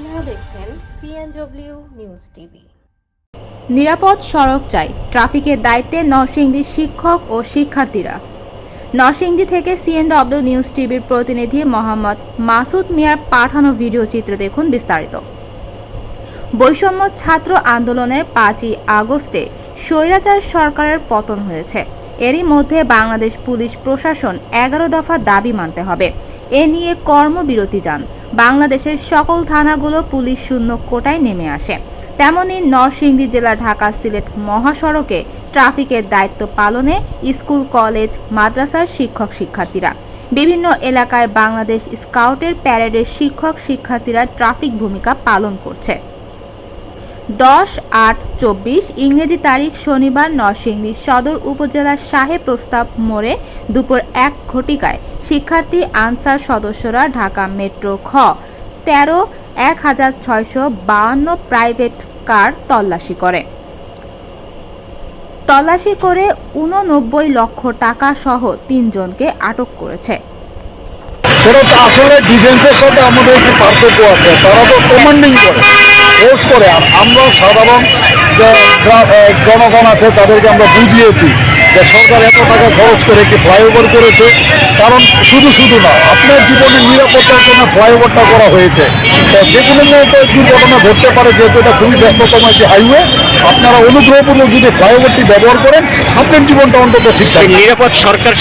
দেখছেন CNW news TV নিরাপদ সড়ক চাই। ট্রাফিকের দায়িত্বে নরসিংদীর শিক্ষক ও শিক্ষার্থীরা। নরসিংদী থেকে সিএনডব্লিউ নিউজ টিভির প্রতিনিধি মোহাম্মদ মাসুদ মিয়ার পাঠানো ভিডিও চিত্র দেখুন বিস্তারিত। বৈষম্য ছাত্র আন্দোলনের পাঁচই আগস্টে স্বৈরাচার সরকারের পতন হয়েছে। এরই মধ্যে বাংলাদেশ পুলিশ প্রশাসন এগারো দফা দাবি মানতে হবে। এ নিয়ে কর্মবিরতি যান। বাংলাদেশের সকল থানাগুলো পুলিশ শূন্য কোটায় নেমে আসে। তেমনই নরসিংদী জেলা ঢাকা সিলেট মহাসড়কে ট্রাফিকের দায়িত্ব পালনে স্কুল, কলেজ, মাদ্রাসার শিক্ষক শিক্ষার্থীরা। বিভিন্ন এলাকায় বাংলাদেশ স্কাউটের প্যারেডের শিক্ষক শিক্ষার্থীরা ট্রাফিক ভূমিকা পালন করছে। দশ আট চব্বিশ, ইংরেজি তারিখ শনিবার নরসিংদী সদর উপজেলার সাহেব প্রস্তাব মোড়ে দুপুর এক ঘটিকায় শিক্ষার্থী আনসার সদস্যরা ঢাকা মেট্রো খ, তেরো, এক হাজার ছয়শো বাউন্ন প্রাইভেট কার তল্লাশি করে। তল্লাশি করে উননব্বই লক্ষ টাকা সহ তিনজনকে আটক করেছে। আসলে ডিফেন্সের সাথে আমাদের একটু পার্থক্য আছে, তারা তো কমান্ডিং করে। ফোর্স করে আমরা সাধারণ যে জনগণ আছে তাদেরকে আমরা বুঝিয়েছি। যে সরকার এত টাকা খরচ করে একটি ফ্লাইওভার করেছে কারণ শুধু শুধু না আপনার জীবনের নিরাপত্তার জন্য ফ্লাইওভারটা করা হয়েছে। তো যে কোনো মুহূর্তে দুর্ঘটনা ঘটতে পারে যেহেতু এটা খুবই ব্যস্ততম একটি হাইওয়ে আপনারা অনুগ্রহপূর্বক যদি ফ্লাইওভারটি ব্যবহার করেন আপনার জীবনটা অন্তত ঠিক থাকবে। নিরাপদ সরকার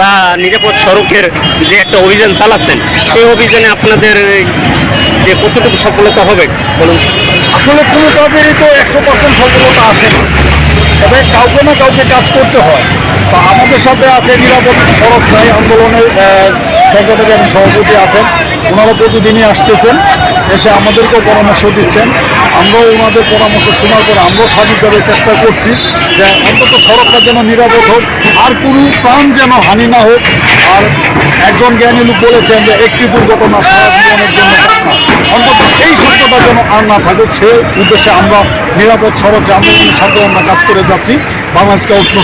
বা নিরাপদ সড়কের যে একটা অভিযান চালাচ্ছেন সেই অভিযানে আপনাদের যে কতটুকু সফলতা হবে বলুন? আসলে কোনো কাজেরই তো একশো পার্সেন্ট সফলতা আসে না। তবে কাউকে না কাউকে কাজ করতে হয়। তো আমাদের সাথে আছে নিরাপদ সড়ক চাই আন্দোলনের সেক্রেটারি এবং সভাপতি আছেন। ওনারা প্রতিদিনই আসতেছেন, এসে আমাদেরকেও পরামর্শ দিচ্ছেন। আমরাও ওনাদের পরামর্শ শোনার পর আমরাও স্বাধীনভাবে চেষ্টা করছি যে অন্তত সড়কটা যেন নিরাপদ হোক, আর কোনো প্রাণ যেন হানি না হোক। আর একজন জ্ঞানী লোক বলেছেন যে একটি দুর্ঘটনা সারা জীবনের জন্য অন্তত এই সত্যটা যেন আর না থাকুক সে উদ্দেশ্যে আমরা নিরাপদ সড়ক আন্দোলনের সাথে আমরা কাজ করে যাচ্ছি। বাংলাদেশকে উষ্ণ